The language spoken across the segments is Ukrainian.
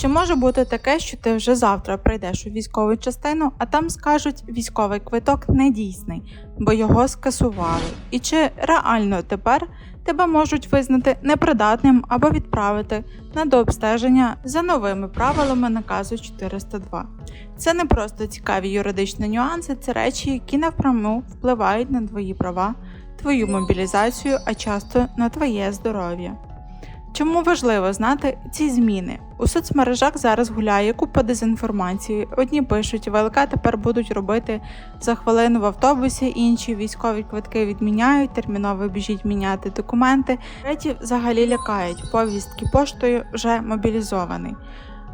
Чи може бути таке, що ти вже завтра прийдеш у військову частину, а там скажуть, військовий квиток не дійсний, бо його скасували? І чи реально тепер тебе можуть визнати непридатним або відправити на дообстеження за новими правилами наказу 402? Це не просто цікаві юридичні нюанси, це речі, які напряму впливають на твої права, твою мобілізацію, а часто на твоє здоров'я. Чому важливо знати ці зміни? У соцмережах зараз гуляє купа дезінформації. Одні пишуть, ВЛК тепер будуть робити за хвилину в автобусі, інші військові квитки відміняють, терміново біжіть міняти документи. Треті взагалі лякають. Повістки поштою вже мобілізований.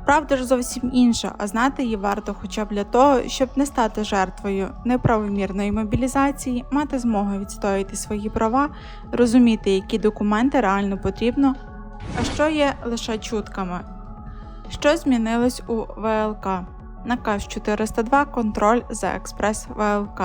Правда ж зовсім інша, а знати її варто хоча б для того, щоб не стати жертвою неправомірної мобілізації, мати змогу відстояти свої права, розуміти, які документи реально потрібно, а що є лише чутками. Що змінилось у ВЛК? Наказ 402 контроль за експрес ВЛК.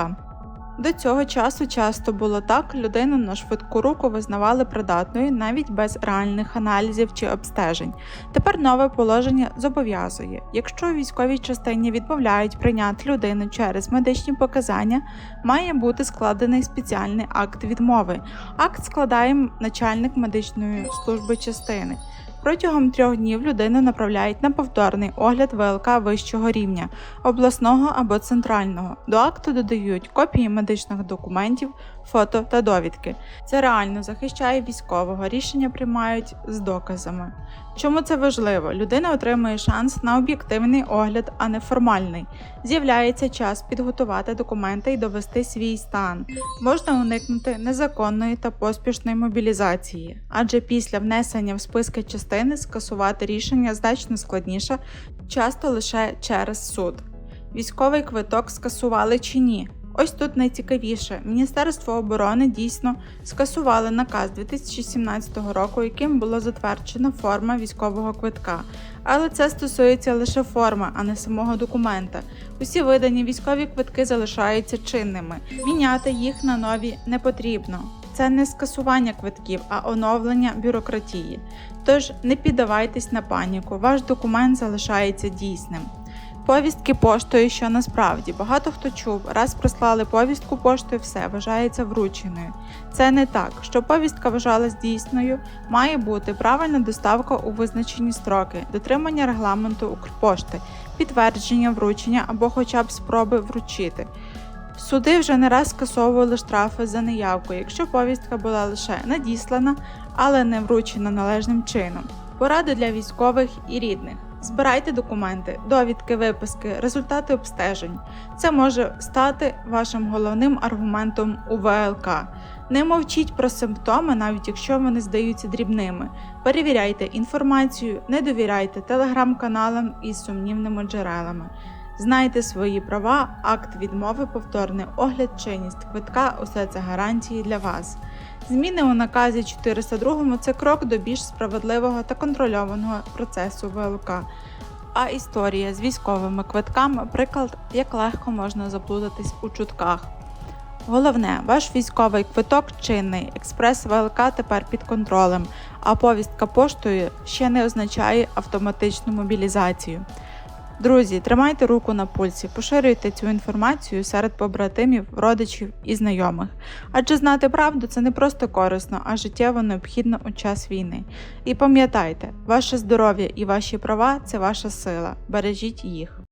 До цього часу часто було так, людину на швидку руку визнавали придатною навіть без реальних аналізів чи обстежень. Тепер нове положення зобов'язує, якщо у військовій частині відмовляють прийняти людину через медичні показання, має бути складений спеціальний акт відмови. Акт складає начальник медичної служби частини. Протягом трьох днів людину направляють на повторний огляд ВЛК вищого рівня, обласного або центрального. До акту додають копії медичних документів, фото та довідки. Це реально захищає військового. Рішення приймають з доказами. Чому це важливо? Людина отримує шанс на об'єктивний огляд, а не формальний. З'являється час підготувати документи і довести свій стан. Можна уникнути незаконної та поспішної мобілізації, адже після внесення в списки частини скасувати рішення значно складніше, часто лише через суд. Військовий квиток скасували чи ні? Ось тут найцікавіше. Міністерство оборони дійсно скасували наказ 2017 року, яким було затверджена форма військового квитка. Але це стосується лише форми, а не самого документа. Усі видані військові квитки залишаються чинними. Міняти їх на нові не потрібно. Це не скасування квитків, а оновлення бюрократії. Тож не піддавайтесь на паніку, ваш документ залишається дійсним. Повістки поштою, що насправді багато хто чув, раз прислали повістку поштою, все вважається врученою. Це не так. Щоб повістка вважалась дійсною, має бути правильна доставка у визначені строки, дотримання регламенту Укрпошти, підтвердження вручення або хоча б спроби вручити. Суди вже не раз скасовували штрафи за неявку, якщо повістка була лише надіслана, але не вручена належним чином. Поради для військових і рідних. Збирайте документи, довідки, виписки, результати обстежень. Це може стати вашим головним аргументом у ВЛК. Не мовчіть про симптоми, навіть якщо вони здаються дрібними. Перевіряйте інформацію, не довіряйте телеграм-каналам із сумнівними джерелами. Знайте свої права, акт відмови, повторний огляд, чинність квитка усе це гарантії для вас. Зміни у наказі 402 це крок до більш справедливого та контрольованого процесу ВЛК. А історія з військовими квитками приклад, як легко можна заплутатись у чутках. Головне, ваш військовий квиток чинний, експрес ВЛК тепер під контролем, а повістка поштою ще не означає автоматичну мобілізацію. Друзі, тримайте руку на пульсі, поширюйте цю інформацію серед побратимів, родичів і знайомих. Адже знати правду це не просто корисно, а життєво необхідно у час війни. І пам'ятайте, ваше здоров'я і ваші права це ваша сила. Бережіть їх.